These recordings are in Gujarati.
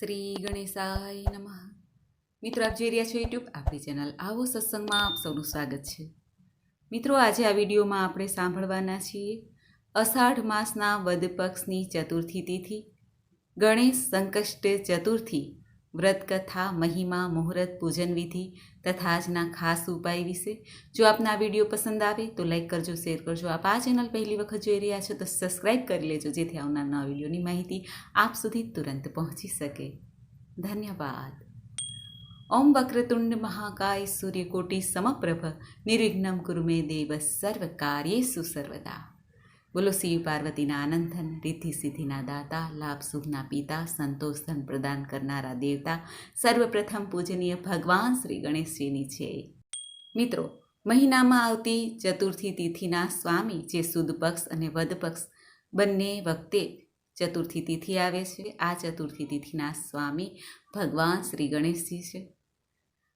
શ્રી ગણેશાય નમઃ. મિત્રો, આપ જોઈ રહ્યા છો યુટ્યુબ આપણી ચેનલ આવો સત્સંગમાં આપ સૌનું સ્વાગત છે. મિત્રો, આજે આ વિડીયોમાં આપણે સાંભળવાના છીએ અષાઢ માસના વદ પક્ષની ચતુર્થી તિથિ, ગણેશ સંકષ્ટ ચતુર્થી વ્રત કથા મહિમા, મુહૂર્ત પૂજન વિધિ તથા આજના ખાસ ઉપાય વિશે. જો આપને આ વીડિયો પસંદ આવે તો લાઈક કરજો, શેર કરજો. આપ આ ચેનલ પહેલી વખત જોઈ રહ્યા છો તો સબસ્ક્રાઈબ કરી લેજો, જેથી આવનાર નવા વિડીયોની માહિતી આપ સુધી તુરંત પહોંચી શકે. ધન્યવાદ. ઓમ વક્રતુંડ મહાકાય સૂર્યકોટી સમપ્રભ. નિર્વિઘ્નમ કુરુ મે દેવ સર્વ કાર્યેષુ સર્વદા. બોલો શિવ પાર્વતીના આનંદન, રિદ્ધિ સિદ્ધિના દાતા, લાભ સુખના પિતા, સંતોષ ધન પ્રદાન કરનારા દેવતા, સર્વપ્રથમ પૂજનીય ભગવાન શ્રી ગણેશજીની છે. મિત્રો, મહિનામાં આવતી ચતુર્થી તિથિના સ્વામી જે સુદ પક્ષ અને વદ પક્ષ બંને વખતે ચતુર્થી તિથિ આવે છે, આ ચતુર્થી તિથિના સ્વામી ભગવાન શ્રી ગણેશજી છે.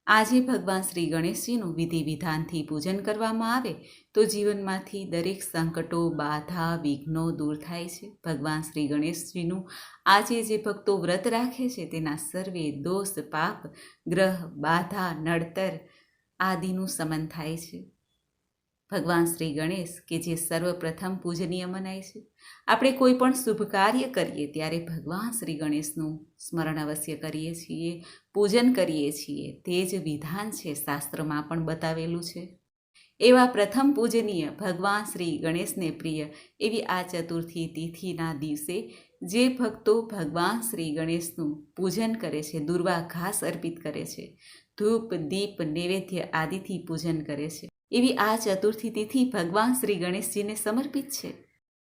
આજે ભગવાન શ્રી ગણેશજીનું વિધિ વિધાનથી પૂજન કરવામાં આવે તો જીવનમાંથી દરેક સંકટો, બાધા, વિઘ્નો દૂર થાય છે. ભગવાન શ્રી ગણેશજીનું આજે જે ભક્તો વ્રત રાખે છે તેના સર્વે દોષ, પાપ, ગ્રહ, બાધા, નડતર આદિનું સમન થાય છે. ભગવાન શ્રી ગણેશ કે જે સર્વપ્રથમ પૂજનીય મનાય છે. આપણે કોઈ પણ શુભ કાર્ય કરીએ ત્યારે ભગવાન શ્રી ગણેશનું સ્મરણ અવશ્ય કરીએ છીએ, પૂજન કરીએ છીએ. તે જ વિધાન છે શાસ્ત્રમાં પણ બતાવેલું છે. એવા પ્રથમ પૂજનીય ભગવાન શ્રી ગણેશને પ્રિય એવી આ ચતુર્થી તિથિના દિવસે જે ભક્તો ભગવાન શ્રી ગણેશનું પૂજન કરે છે દુર્વા ઘાસ અર્પિત કરે છે, ધૂપ, દીપ, નૈવેદ્ય આદિથી પૂજન કરે છે. એવી આ ચતુર્થી તિથિ ભગવાન શ્રી ગણેશજીને સમર્પિત છે.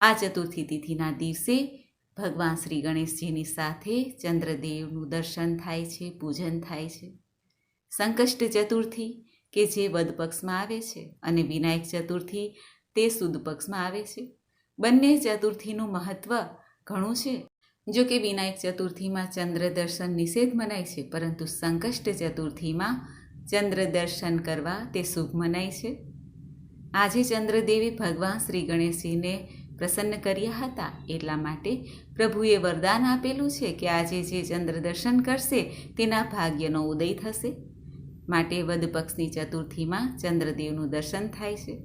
આ ચતુર્થી તિથિના દિવસે ભગવાન શ્રી ગણેશજીની સાથે ચંદ્રદેવનું દર્શન થાય છે, પૂજન થાય છે. સંકષ્ટ ચતુર્થી કે જે વદ પક્ષમાં આવે છે અને વિનાયક ચતુર્થી તે સુદ પક્ષમાં આવે છે. બંને ચતુર્થીનું મહત્વ ઘણું છે. જો કે વિનાયક ચતુર્થીમાં ચંદ્ર દર્શન નિષેધ મનાય છે, પરંતુ સંકષ્ટ ચતુર્થીમાં ચંદ્ર દર્શન કરવા તે શુભ મનાય છે. આજે ચંદ્રદેવી ભગવાન શ્રી ગણેશજીને પ્રસન્ન કર્યા હતા એટલા માટે પ્રભુએ વરદાન આપેલું છે કે આજે જે ચંદ્ર દર્શન કરશે તેના ભાગ્યનો ઉદય થશે. માટે વદ પક્ષની ચતુર્થીમાં ચંદ્રદેવનું દર્શન થાય છે.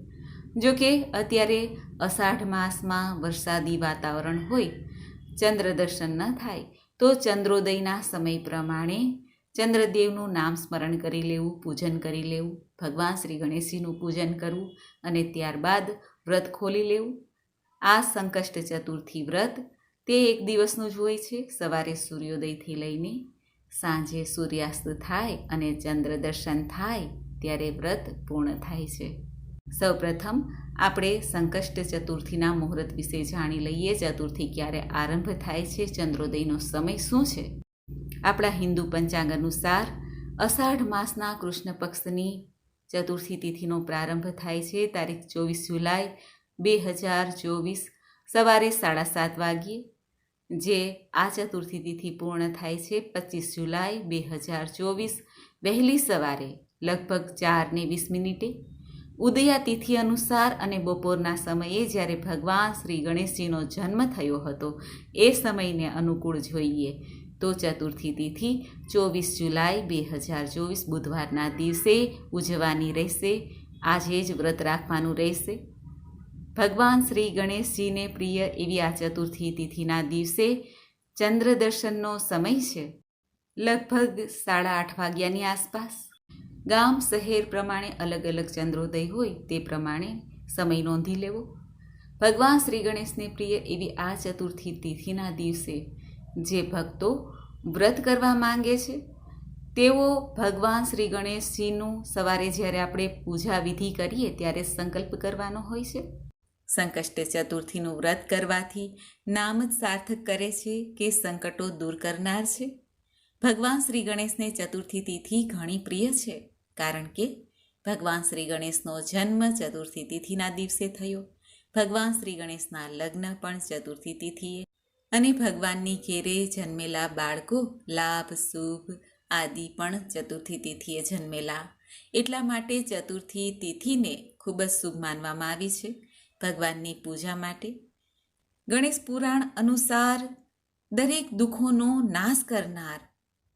જો કે અત્યારે અષાઢ માસમાં વરસાદી વાતાવરણ હોય ચંદ્ર દર્શન ન થાય, તો ચંદ્રોદયના સમય પ્રમાણે ચંદ્રદેવનું નામ સ્મરણ કરી લેવું, પૂજન કરી લેવું, ભગવાન શ્રી ગણેશજીનું પૂજન કરવું અને ત્યારબાદ વ્રત ખોલી લેવું. આ સંકષ્ટ ચતુર્થી વ્રત તે એક દિવસનું જ હોય છે. સવારે સૂર્યોદયથી લઈને સાંજે સૂર્યાસ્ત થાય અને ચંદ્ર દર્શન થાય ત્યારે વ્રત પૂર્ણ થાય છે. સૌપ્રથમ આપણે સંકષ્ટ ચતુર્થીના મુહૂર્ત વિશે જાણી લઈએ. ચતુર્થી ક્યારે આરંભ થાય છે? ચંદ્રોદયનો સમય શું છે? આપણા હિન્દુ પંચાંગ અનુસાર અષાઢ માસના કૃષ્ણ પક્ષની ચતુર્થી તિથિનો પ્રારંભ થાય છે, તારીખ ચોવીસ જુલાઈ, બે હજાર ચોવીસ, સવારે સાડા સાત વાગ્યે, જે આ ચતુર્થી તિથિ પૂર્ણ થાય છે, પચીસ જુલાઈ, બે હજાર ચોવીસ, વહેલી સવારે, લગભગ ચાર ને વીસ મિનિટે. ઉદયા તિથિ અનુસાર અને બપોરના સમયે જ્યારે ભગવાન શ્રી ગણેશજીનો જન્મ થયો હતો, એ સમયને અનુકૂળ જોઈએ. તો ચતુર્થી તિથિ ચોવીસ જુલાઈ બે હજાર ચોવીસ બુધવારના દિવસે ઉજવવાની રહેશે. આજે જ વ્રત રાખવાનું રહેશે. ભગવાન શ્રી ગણેશજીને પ્રિય એવી આ ચતુર્થી તિથિના દિવસે ચંદ્ર દર્શનનો સમય છે. લગભગ સાડા આઠ વાગ્યાની આસપાસ. ગામ શહેર પ્રમાણે અલગ અલગ ચંદ્રોદય હોય તે પ્રમાણે સમય નોંધી લેવો. ભગવાન શ્રી ગણેશને પ્રિય એવી આ ચતુર્થી તિથિના દિવસે જે ભક્તો વ્રત કરવા માંગે છે, તેઓ ભગવાન શ્રી ગણેશજીનું સવારે જ્યારે આપણે પૂજા વિધિ કરીએ ત્યારે સંકલ્પ કરવાનો હોય છે. સંકષ્ટ ચતુર્થીનું વ્રત કરવાથી નામ જ સાર્થક કરે છે કે સંકટો દૂર કરનાર છે. ભગવાન શ્રી ગણેશને ચતુર્થી તિથિ ઘણી પ્રિય છે, કારણ કે ભગવાન શ્રી ગણેશનો જન્મ ચતુર્થી તિથિના દિવસે થયો. ભગવાન શ્રી ગણેશના લગ્ન પણ ચતુર્થી તિથિએ અને ભગવાનની ઘેરે જન્મેલા બાળકો, લાભ, શુભ આદિ પણ ચતુર્થી તિથિએ જન્મેલા. એટલા માટે ચતુર્થી તિથિને ખૂબ જ શુભ માનવામાં આવી છે ભગવાનની પૂજા માટે. ગણેશ પુરાણ અનુસાર દરેક દુઃખોનો નાશ કરનાર,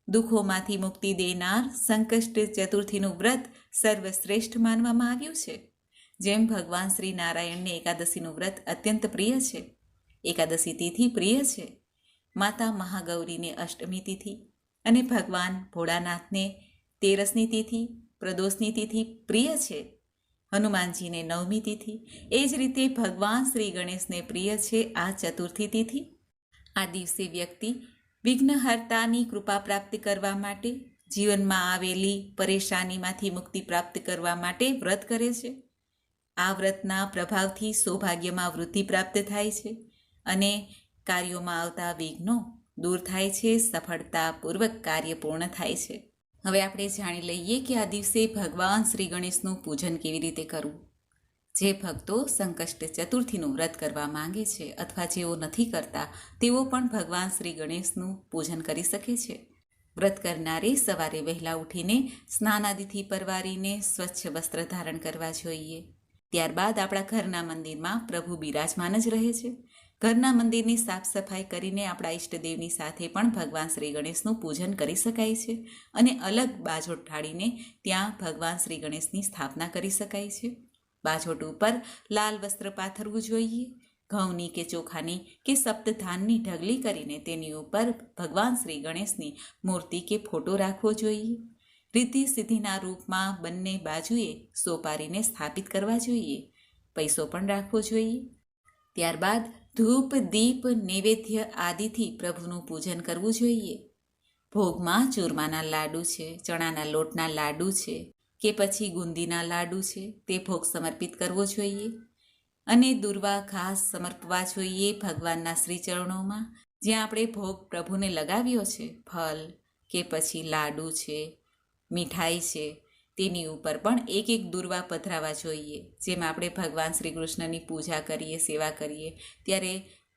દુઃખોમાંથી મુક્તિ દેનાર સંકષ્ટ ચતુર્થીનું વ્રત સર્વશ્રેષ્ઠ માનવામાં આવ્યું છે. જેમ ભગવાન શ્રી નારાયણને એકાદશીનું વ્રત અત્યંત પ્રિય છે એકાદશી તિથિ પ્રિય છે. માતા મહાગૌરીને અષ્ટમી તિથિ અને ભગવાન ભોળાનાથને તેરસની તિથિ, પ્રદોષની તિથિ પ્રિય છે. હનુમાનજીને નવમી તિથિ, એ જ રીતે ભગવાન શ્રી ગણેશને પ્રિય છે આ ચતુર્થી તિથિ. આ દિવસે વ્યક્તિ વિઘ્નહર્તાની કૃપા પ્રાપ્ત કરવા માટે, જીવનમાં આવેલી પરેશાનીમાંથી મુક્તિ પ્રાપ્ત કરવા માટે વ્રત કરે છે. આ વ્રતના પ્રભાવથી સૌભાગ્યમાં વૃદ્ધિ પ્રાપ્ત થાય છે. અને કાર્યોમાં આવતા વિઘ્નો દૂર થાય છે, સફળતાપૂર્વક કાર્ય પૂર્ણ થાય છે. હવે આપણે જાણી લઈએ કે આ દિવસે ભગવાન શ્રી ગણેશનું પૂજન કેવી રીતે કરવું? જે ભક્તો સંકષ્ટ ચતુર્થીનું વ્રત કરવા માંગે છે અથવા જેઓ નથી કરતા, તેઓ પણ ભગવાન શ્રી ગણેશનું પૂજન કરી શકે છે. વ્રત કરનારે સવારે વહેલા ઉઠીને સ્નાનાદિથી પરવારીને સ્વચ્છ વસ્ત્ર ધારણ કરવા જોઈએ. ત્યારબાદ આપણા ઘરના મંદિરમાં પ્રભુ બિરાજમાન જ રહે છે. ઘરના મંદિરની સાફ સફાઈ કરીને આપણા ઈષ્ટદેવની સાથે પણ ભગવાન શ્રી ગણેશનું પૂજન કરી શકાય છે અને અલગ બાજોટ ઢાળીને ત્યાં ભગવાન શ્રી ગણેશની સ્થાપના કરી શકાય છે. બાજોટ ઉપર લાલ વસ્ત્ર પાથરવું જોઈએ, ઘઉંની કે ચોખાની કે સપ્તધાનની ઢગલી કરીને તેની ઉપર ભગવાન શ્રી ગણેશની મૂર્તિ કે ફોટો રાખવો જોઈએ. રીતિ સિદ્ધિના રૂપમાં બંને બાજુએ સોપારીને સ્થાપિત કરવા જોઈએ, પૈસો પણ રાખવો જોઈએ. ત્યારબાદ ધૂપ, દીપ, નૈવેદ્ય આદિથી પ્રભુનું પૂજન કરવું જોઈએ. ભોગમાં ચૂરમાના લાડુ છે, ચણાના લોટના લાડુ છે કે પછી ગુંદીના લાડુ છે તે ભોગ સમર્પિત કરવો જોઈએ. અને દુર્વા ખાસ સમર્પવા જોઈએ ભગવાનના શ્રીચરણોમાં, જ્યાં આપણે ભોગ પ્રભુને લગાવ્યો છે, ફલ કે પછી લાડુ છે, મીઠાઈ છે તેની ઉપર પણ એક એક દુર્વા પધરાવા જોઈએ. જેમ આપણે ભગવાન શ્રી કૃષ્ણની પૂજા કરીએ, સેવા કરીએ, ત્યારે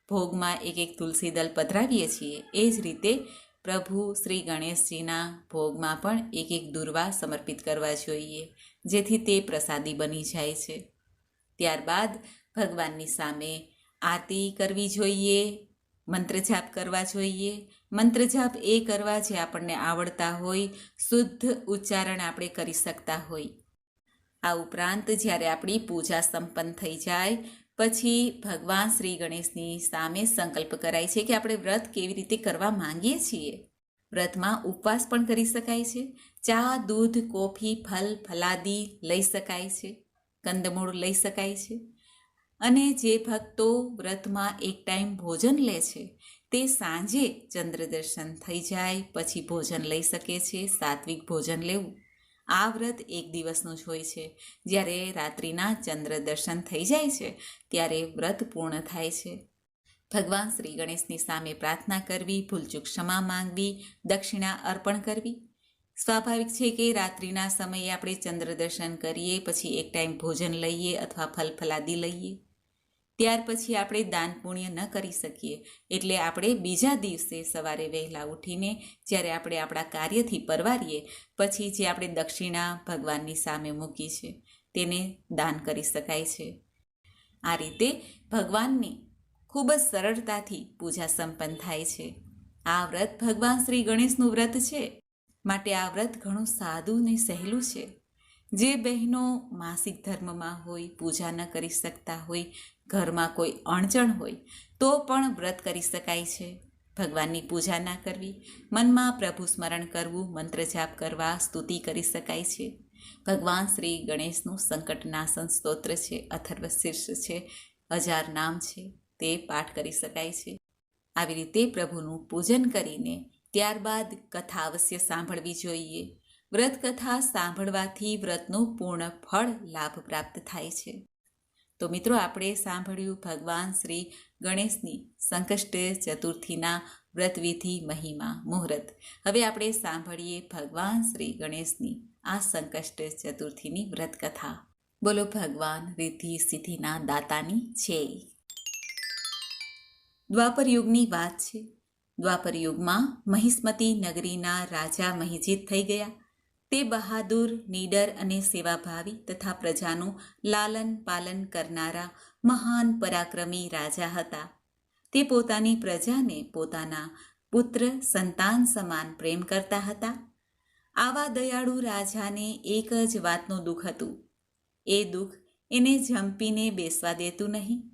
ભોગમાં એક એક તુલસી દલ પધરાવીએ છીએ. એ જ રીતે પ્રભુ શ્રી ગણેશજીના ભોગમાં પણ એક એક દુર્વા સમર્પિત કરવા જોઈએ, જેથી તે પ્રસાદી બની જાય છે. ત્યારબાદ ભગવાનની સામે આરતી કરવી જોઈએ મંત્ર જાપ કરવા જોઈએ. મંત્ર જાપ એ કરવા જે આપણને આવડતા હોય, શુદ્ધ ઉચ્ચારણ આપણે કરી શકતા હોય. આ ઉપરાંત જ્યારે આપણી પૂજા સંપન્ન થઈ જાય, પછી ભગવાન શ્રી ગણેશની સામે સંકલ્પ કરાય છે કે આપણે વ્રત કેવી રીતે કરવા માંગીએ છીએ. વ્રતમાં ઉપવાસ પણ કરી શકાય છે. ચા, દૂધ, કોફી, ફલ, ફલાદી લઈ શકાય છે. કંદમૂળ લઈ શકાય છે. અને જે ભક્તો વ્રતમાં એક ટાઈમ ભોજન લે છે, તે સાંજે ચંદ્ર દર્શન થઈ જાય, પછી ભોજન લઈ શકે છે, સાત્વિક ભોજન લેવું. આ વ્રત એક દિવસનું જ હોય છે. જ્યારે રાત્રિના ચંદ્ર દર્શન થઈ જાય છે, ત્યારે વ્રત પૂર્ણ થાય છે. ભગવાન શ્રી ગણેશની સામે પ્રાર્થના કરવી, ભૂલચૂક ક્ષમા માંગવી, દક્ષિણા અર્પણ કરવી. સ્વાભાવિક છે કે રાત્રિના સમયે આપણે ચંદ્ર દર્શન કરીએ, પછી એક ટાઈમ ભોજન લઈએ અથવા ફલફલાદી લઈએ. ત્યાર પછી આપણે દાન પુણ્ય ન કરી શકીએ. એટલે આપણે બીજા દિવસે સવારે વહેલા ઉઠીને જ્યારે આપણે આપણા કાર્યથી પરવારીએ, પછી જે આપણે દક્ષિણા ભગવાનની સામે મૂકી છે, તેને દાન કરી શકાય છે. આ રીતે ભગવાનની ખૂબ જ સરળતાથી પૂજા સંપન્ન થાય છે. આ વ્રત ભગવાન શ્રી ગણેશનું વ્રત છે. માટે આ વ્રત ઘણું સાદું ને સહેલું છે. જે બહેનો માસિક ધર્મમાં હોય, પૂજા ન કરી શકતા હોય ઘરમાં કોઈ અણચણ હોય, તો પણ વ્રત કરી શકાય છે. ભગવાનની પૂજા ના કરવી, મનમાં પ્રભુ સ્મરણ કરવું, મંત્ર જાપ કરવા, સ્તુતિ કરી શકાય છે. ભગવાન શ્રી ગણેશનું સંકટનાશન સ્તોત્ર છે, અથર્વ શીર્ષ છે, હજાર નામ છે, તે પાઠ કરી શકાય છે. આવી રીતે પ્રભુનું પૂજન કરીને ત્યારબાદ કથા અવશ્ય સાંભળવી જોઈએ. વ્રત કથા સાંભળવાથી વ્રતનું પૂર્ણ ફળ લાભ પ્રાપ્ત થાય છે. તો મિત્રો, આપણે સાંભળ્યું ભગવાન શ્રી ગણેશની સંકષ્ટ ચતુર્થીના વ્રતવિધિ મહિમા મુહૂર્ત. હવે આપણે સાંભળીએ ભગવાન શ્રી ગણેશની આ સંકષ્ટ ચતુર્થીની વ્રતકથા. બોલો, ભગવાન રિદ્ધિ સિદ્ધિના દાતાની છે. દ્વાપર યુગની વાત છે. દ્વાપર યુગમાં મહિસ્મતી નગરીના રાજા મહિજીત થઈ ગયા. તે બહાદુર, નીડર અને સેવાભાવી તથા પ્રજાનું લાલન પાલન કરનારા મહાન પરાક્રમી રાજા હતા. તે પોતાની પ્રજાને પોતાના પુત્ર, સંતાન સમાન પ્રેમ કરતા હતા. આવા દયાળુ રાજાને એક જ વાતનું દુઃખ હતું. એ દુઃખ એને જંપીને બેસવા દેતું નહીં,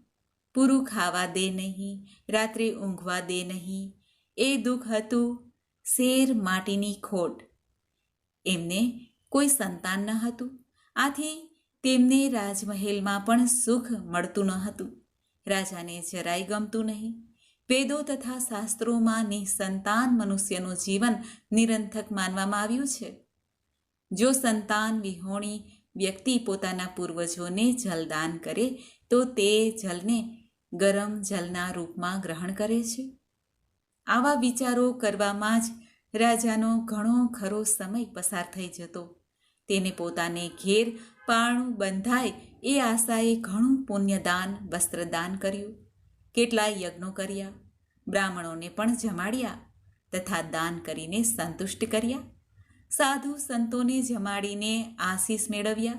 પૂરું ખાવા દે નહીં, રાત્રે ઊંઘવા દે નહીં. એ દુઃખ હતું શેર માટીની ખોટ. એમને કોઈ સંતાન ન હતું. આથી તેમને રાજમહેલમાં પણ સુખ મળતું ન હતું. રાજાને જરાય ગમતું નહીં. વેદો તથા શાસ્ત્રોમાં નિસંતાન મનુષ્યનું જીવન નિરંથક માનવામાં આવ્યું છે. જો સંતાન વિહોણી વ્યક્તિ પોતાના પૂર્વજોને જલદાન કરે, તો તે જલને ગરમ જલના રૂપમાં ગ્રહણ કરે છે. આવા વિચારો કરવામાં જ રાજાનો ઘણો ખરો સમય પસાર થઈ જતો. તેને પોતાને ઘેર પાણું બંધાય એ આશાએ ઘણું પુણ્યદાન, વસ્ત્રદાન કર્યું. કેટલાય યજ્ઞો કર્યા, બ્રાહ્મણોને પણ જમાડ્યા તથા દાન કરીને સંતુષ્ટ કર્યા. સાધુ સંતોને જમાડીને આશીષ મેળવ્યા.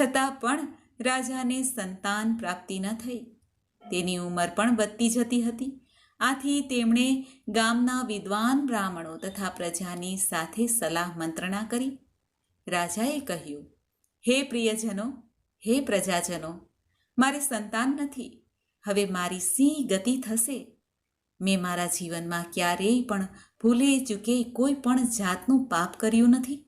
છતાં પણ રાજાને સંતાન પ્રાપ્તિ ન થઈ. તેની ઉંમર પણ વધતી જતી હતી. આથી તેમણે ગામના વિદ્વાન બ્રાહ્મણો તથા પ્રજાની સાથે સલાહ મંત્રણા કરી. રાજાએ કહ્યું, હે પ્રિયજનો, હે પ્રજાજનો, મારે સંતાન નથી. હવે મારી સી ગતિ થશે. મેં મારા જીવનમાં ક્યારેય પણ ભૂલે ચૂકે કોઈ પણ જાતનું પાપ કર્યું નથી.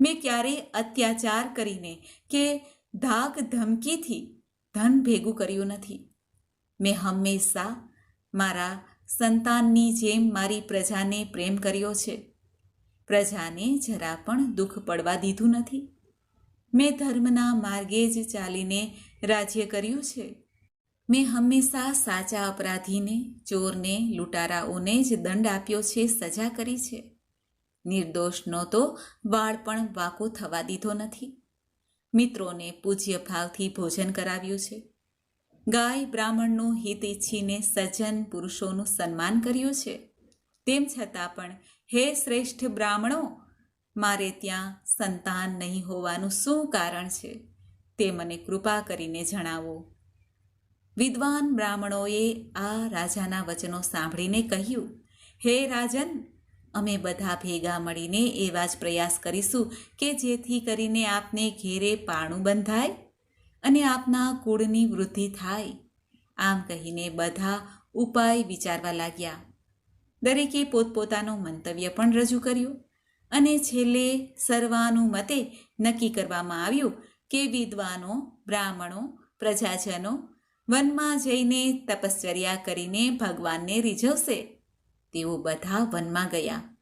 મેં ક્યારેય અત્યાચાર કરીને કે ધાક ધમકીથી ધન ભેગું કર્યું નથી. મેં હંમેશા મારા સંતાનની જેમ મારી પ્રજાને પ્રેમ કર્યો છે. પ્રજાને જરા પણ દુઃખ પડવા દીધું નથી. મેં ધર્મના માર્ગે જ ચાલીને રાજ્ય કર્યું છે. મેં હંમેશા સાચા અપરાધીને, ચોરને, લૂંટારાઓને જ દંડ આપ્યો છે, સજા કરી છે. નિર્દોષનો તો વાળ પણ વાકો થવા દીધો નથી. મિત્રોને પૂજ્ય ભાવથી ભોજન કરાવ્યું છે. ગાય બ્રાહ્મણનું હિત ઈચ્છીને સજ્જન પુરુષોનું સન્માન કર્યું છે. તેમ છતાં પણ, હે શ્રેષ્ઠ બ્રાહ્મણો, મારે ત્યાં સંતાન નહીં હોવાનું શું કારણ છે? તે મને કૃપા કરીને જણાવો. વિદ્વાન બ્રાહ્મણોએ આ રાજાના વચનો સાંભળીને કહ્યું, હે રાજન, અમે બધા ભેગા મળીને એવા જ પ્રયાસ કરીશું કે જેથી કરીને આપને ઘેરે પાણું બંધાય અને આપના કુળની વૃદ્ધિ થાય. આમ કહીને બધા ઉપાય વિચારવા લાગ્યા. દરેકે પોતપોતાનું મંતવ્ય પણ રજૂ કર્યું અને છેલ્લે સર્વાનુમતે નક્કી કરવામાં આવ્યું કે વિદ્વાનો, બ્રાહ્મણો, પ્રજાજનો વનમાં જઈને તપશ્ચર્યા કરીને ભગવાનને રીઝવશે. તેઓ બધા વનમાં ગયા.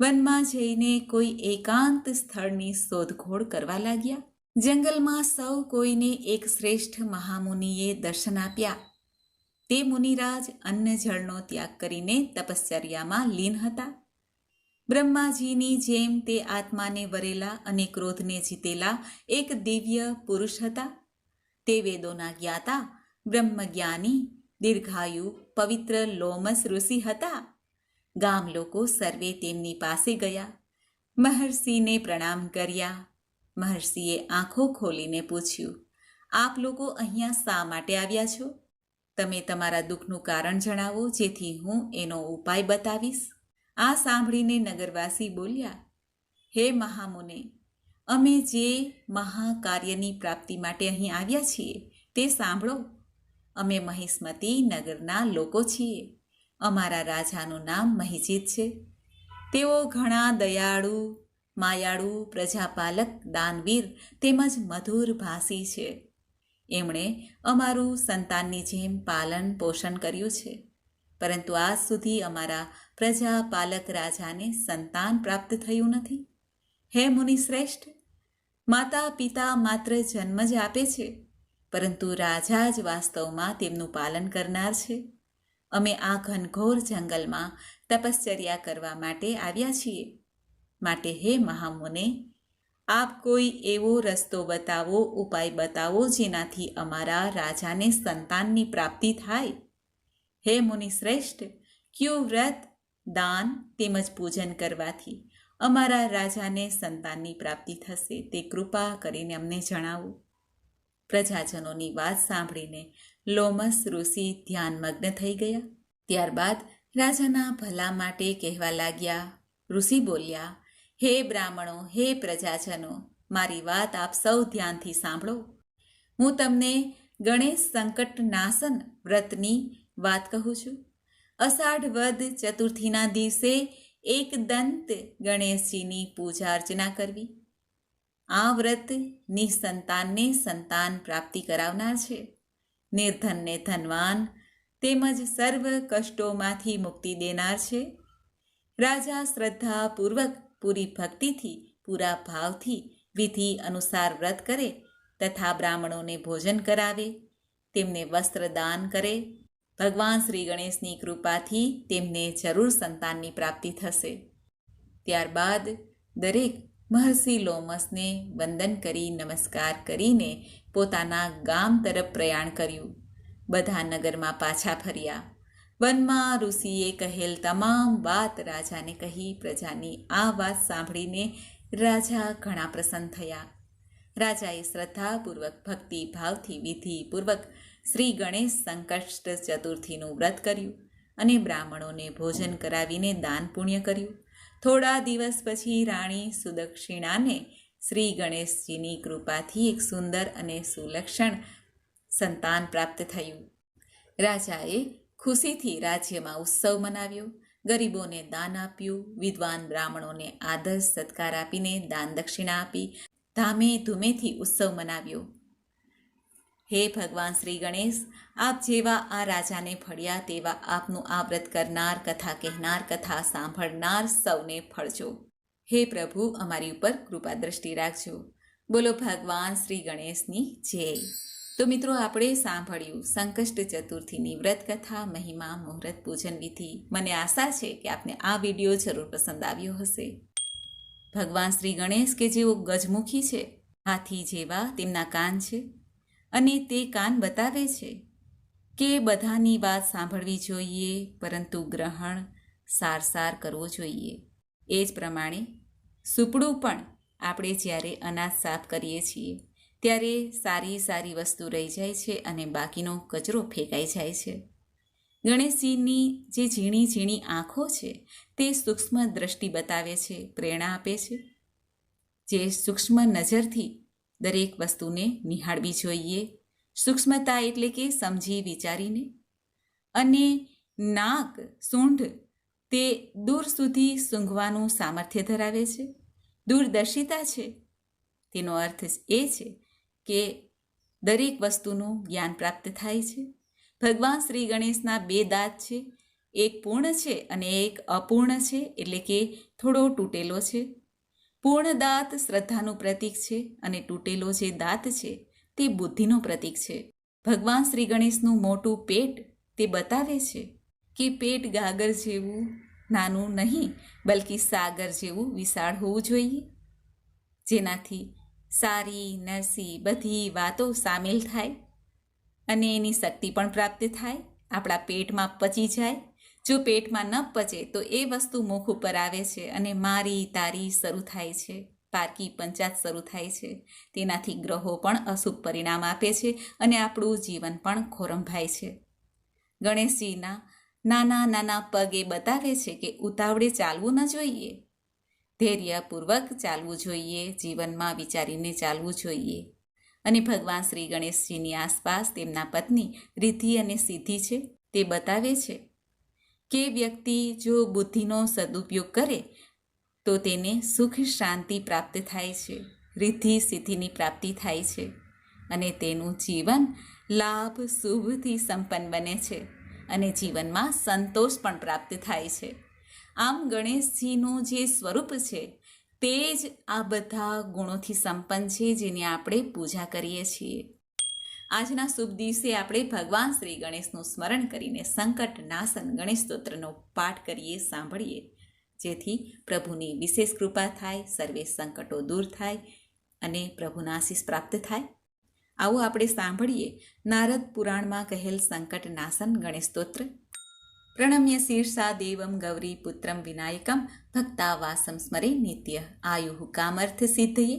વનમાં જઈને કોઈ એકાંત સ્થળની શોધખોળ કરવા લાગ્યા. જંગલમાં સૌ કોઈને એક શ્રેષ્ઠ મહામુનિએ દર્શન આપ્યા. તે મુનિરાજ અન્ન જળનો ત્યાગ કરીને તપશ્ચર્યામાં લીન હતા. બ્રહ્માજીની જેમ તે આત્માને વરેલા અને ક્રોધને જીતેલા એક દિવ્ય પુરુષ હતા. તે વેદોના જ્ઞાતા, બ્રહ્મજ્ઞાની, દીર્ઘાયુ, પવિત્ર લોમસ ઋષિ હતા. ગામ લોકો સર્વે તેમની પાસે ગયા. મહર્ષિને પ્રણામ કર્યા. મહર્ષિએ આંખો ખોલીને પૂછ્યું, આપ લોકો અહીંયા શા માટે આવ્યા છો? તમે તમારા દુઃખનું કારણ જણાવો જેથી હું એનો ઉપાય બતાવીશ. આ સાંભળીને નગરવાસી બોલ્યા, હે મહામુને, અમે જે મહાકાર્યની પ્રાપ્તિ માટે અહીં આવ્યા છીએ તે સાંભળો. અમે મહિષ્મતી નગરના લોકો છીએ. અમારા રાજાનું નામ મહિજીત છે. તેઓ ઘણા દયાળુ માયાળુ, પ્રજાપાલક, દાનવીર તેમજ મધુર ભાષી છે. એમણે અમારું સંતાનની જેમ પાલન પોષણ કર્યું છે. પરંતુ આજ સુધી અમારા પ્રજાપાલક રાજાને સંતાન પ્રાપ્ત થયું નથી. હે મુનિ શ્રેષ્ઠ, માતા પિતા માત્ર જન્મ જ આપે છે, પરંતુ રાજા જ વાસ્તવમાં તેમનું પાલન કરનાર છે. અમે આ ઘનઘોર જંગલમાં તપશ્ચર્યા કરવા માટે આવ્યા છીએ. માટે હે મહામુને, આપ કોઈ એવો રસ્તો બતાવો, ઉપાય બતાવો જેનાથી અમારા રાજાને સંતાનની પ્રાપ્તિ થાય? હે મુનિ શ્રેષ્ઠ, ક્યુ વ્રત, દાન તેમજ પૂજન કરવાથી અમારા રાજાને સંતાનની પ્રાપ્તિ થશે તે કૃપા કરીને અમને જણાવો. પ્રજાજનોની વાત સાંભળીને લોમસ ઋષિ ધ્યાનમગ્ન થઈ ગયા. ત્યારબાદ રાજાના ભલા માટે કહેવા લાગ્યા. ઋષિ બોલ્યા હે બ્રાહ્મણો, હે પ્રજાજનો, મારી વાત આપ સૌ ધ્યાનથી સાંભળો. હું તમને ગણેશ સંકટ નાશન વ્રતની વાત કહું છું. અષાઢ વદ ચતુર્થીના દિવસે એક દંત ગણેશજીની પૂજા અર્ચના કરવી. આ વ્રત નિસંતાનને સંતાન પ્રાપ્તિ કરાવનાર છે. નિર્ધનને ધનવાન તેમજ સર્વ કષ્ટોમાંથી મુક્તિ દેનાર છે. રાજા શ્રદ્ધાપૂર્વક પૂરી ભક્તિથી, પૂરા ભાવથી વિધિ અનુસાર વ્રત કરે તથા બ્રાહ્મણોને ભોજન કરાવે. તેમને વસ્ત્ર દાન કરે. ભગવાન શ્રી ગણેશની કૃપાથી તેમને જરૂર સંતાનની પ્રાપ્તિ થશે. ત્યારબાદ દરેક મહર્ષિ લોમસને વંદન કરી નમસ્કાર કરીને પોતાના ગામ તરફ પ્રયાણ કર્યું. બધા નગરમાં પાછા ફર્યા. વનમાં ઋષિએ કહેલ તમામ વાત રાજાને કહી પ્રજાની આ વાત સાંભળીને રાજા ઘણા પ્રસન્ન થયા. રાજાએ શ્રદ્ધાપૂર્વક ભક્તિ ભાવથી વિધિપૂર્વક શ્રી ગણેશ સંકષ્ટ ચતુર્થીનું વ્રત કર્યું અને બ્રાહ્મણોને ભોજન કરાવીને દાન પુણ્ય કર્યું. થોડા દિવસ પછી રાણી સુદક્ષિણાને શ્રી ગણેશજીની કૃપાથી એક સુંદર અને સુલક્ષણ સંતાન પ્રાપ્ત થયું. રાજાએ ખુશીથી રાજ્યમાં ઉત્સવ મનાવ્યો. ગરીબોને દાન આપ્યું. વિદ્વાન બ્રાહ્મણોને આદર સત્કાર આપીને દાન દક્ષિણા આપી ધામે ધૂમેથી ઉત્સવ મનાવ્યો. હે ભગવાન શ્રી ગણેશ, આપ જેવા આ રાજાને ફળ્યા તેવા આપનું આ વ્રત કરનાર કથા કહેનાર કથા સાંભળનાર સૌને ફળજો હે પ્રભુ, અમારી ઉપર કૃપા દ્રષ્ટિ રાખજો. બોલો ભગવાન શ્રી ગણેશની જય. તો મિત્રો, આપણે સાંભળ્યું સંકષ્ટ ચતુર્થીની વ્રત કથા મહિમા, મુહૂર્ત પૂજન વિધિ. મને આશા છે કે આપને આ વીડિયો જરૂર પસંદ આવ્યો હશે. ભગવાન શ્રી ગણેશ કે જેઓ ગજમુખી છે, હાથી જેવા તેમના કાન છે અને તે કાન બતાવે છે કે બધાની વાત સાંભળવી જોઈએ, પરંતુ ગ્રહણ સાર સાર કરવો જોઈએ. એ જ પ્રમાણે સુપડું પણ આપણે જ્યારે અનાજ સાફ કરીએ છીએ ત્યારે સારી સારી વસ્તુ રહી જાય છે અને બાકીનો કચરો ફેંકાઈ જાય છે. ગણેશજીની જે ઝીણી ઝીણી આંખો છે, તે સૂક્ષ્મ દ્રષ્ટિ બતાવે છે, પ્રેરણા આપે છે. જે સૂક્ષ્મ નજરથી દરેક વસ્તુને નિહાળવી જોઈએ. સૂક્ષ્મતા એટલે કે સમજી વિચારીને. અને નાક, સૂંઢ, તે દૂર સુધી સૂંઘવાનું સામર્થ્ય ધરાવે છે. દૂરદર્શિતા છે. તેનો અર્થ એ છે કે દરેક વસ્તુનું જ્ઞાન પ્રાપ્ત થાય છે. ભગવાન શ્રી ગણેશના બે દાંત છે. એક પૂર્ણ છે અને એક અપૂર્ણ છે, એટલે કે થોડો તૂટેલો છે. પૂર્ણ દાંત શ્રદ્ધાનું પ્રતીક છે અને તૂટેલો જે દાંત છે, તે બુદ્ધિનું પ્રતીક છે. ભગવાન શ્રી ગણેશનું મોટું પેટ તે બતાવે છે કે પેટ ગાગર જેવું નાનું નહીં, બલકી સાગર જેવું વિશાળ હોવું જોઈએ. જેનાથી સારી, નરસી બધી વાતો સામેલ થાય અને એની શક્તિ પણ પ્રાપ્ત થાય. આપણા પેટમાં પચી જાય. જો પેટમાં ન પચે તો એ વસ્તુ મુખ ઉપર આવે છે અને મારી તારી શરૂ થાય છે. પારકી પંચાત શરૂ થાય છે. તેનાથી ગ્રહો પણ અશુભ પરિણામ આપે છે અને આપણું જીવન પણ ખોરંભાય છે. ગણેશજીના નાના નાના પગ એ બતાવે છે કે ઉતાવળે ચાલવું ન જોઈએ. ધૈર્યપૂર્વક ચાલવું જોઈએ, જીવનમાં વિચારીને ચાલવું જોઈએ. અને ભગવાન શ્રી ગણેશજીની આસપાસ તેમના પત્ની રિદ્ધિ અને સિદ્ધિ છે તે બતાવે છે કે વ્યક્તિ જો બુદ્ધિનો સદુપયોગ કરે, તો તેને સુખ શાંતિ પ્રાપ્ત થાય છે રિદ્ધિ સિદ્ધિની પ્રાપ્તિ થાય છે અને તેનું જીવન લાભ શુભથી સંપન્ન બને છે અને જીવનમાં સંતોષ પણ પ્રાપ્ત થાય છે. આમ ગણેશજીનું જે સ્વરૂપ છે, તે જ આ બધા ગુણોથી સંપન્ન છે જેની આપણે પૂજા કરીએ છીએ. આજના શુભ દિવસે આપણે ભગવાન શ્રી ગણેશનું સ્મરણ કરીને સંકટ નાશન ગણેશ સ્તોત્રનો પાઠ કરીએ, સાંભળીએ. જેથી પ્રભુની વિશેષ કૃપા થાય, સર્વે સંકટો દૂર થાય અને પ્રભુના આશીષ પ્રાપ્ત થાય. આવું આપણે સાંભળીએ. નારદ પુરાણમાં કહેલ સંકટ નાશન ગણેશ સ્તોત્ર. પ્રણમ્ય શીર્ષા દેવમ ગૌરી પુત્રમ વિનાયકમ ભક્તાવાસમ સ્મરે નિત્ય આયુ કામર્થ સિદ્ધયે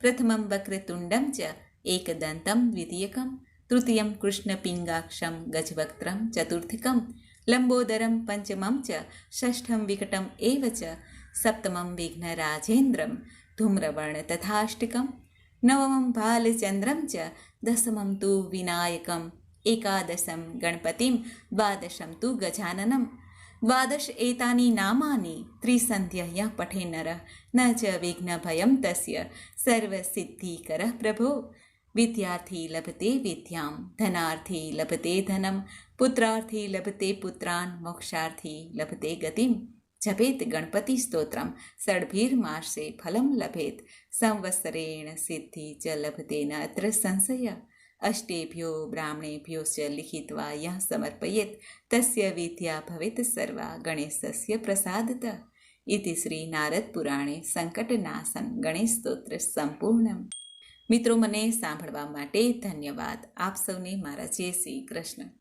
પ્રથમમ વક્રતુંડમ ચ એકદંતમ દ્વિતીયકમ તૃતીયમ કૃષ્ણપિંગાક્ષમ ગજવક્ત્રમ ચતુર્થિકમ લંબોદરમ પંચમમ ચ ષષ્ઠમ વિકટમ એવ ચ સપ્તમમ વિઘ્નરાજેન્દ્રમ ધૂમ્રવર્ણ તથાષ્ટિકમ નવમં ભાલચંદ્રમ ચ દસમમ તુ વિનાયકમ એકાદશમ ગણપતિમ દ્વાદશમ તુ ગજાનનમ દ્વાદશ એતાની નામાની ત્રિસંધ્યય પઠે નર ન ચ વિઘ્નભયં તસ્ય સર્વસિદ્ધિકરઃ પ્રભો વિદ્યાર્થી લભતે વિદ્યામ ધનાર્થી લભતે ધનમ પુત્રાર્થી લભતે પુત્રાન મોક્ષાર્થી લભતે ગતિમ જપેત ગણપતિ સ્તોત્રમ ષડભીર્માસે ફલમ લભેત સંવત્સરેણ સિદ્ધિ ચ લભતે ન અષ્ટેભ્યો બ્રાહ્મણેભ્યો ચ લિખિત્વા યઃ સમર્પયેત તસ્ય વિદ્યા ભવેત સર્વા ગણેશસ્ય પ્રસાદત ઇતિ શ્રી નારદ પુરાણે સંકટનાશન ગણેશ સ્તોત્ર સંપૂર્ણમ મિત્રો મને સાંભળવા માટે ધન્યવાદ આપ સૌને મારા જય શ્રી કૃષ્ણ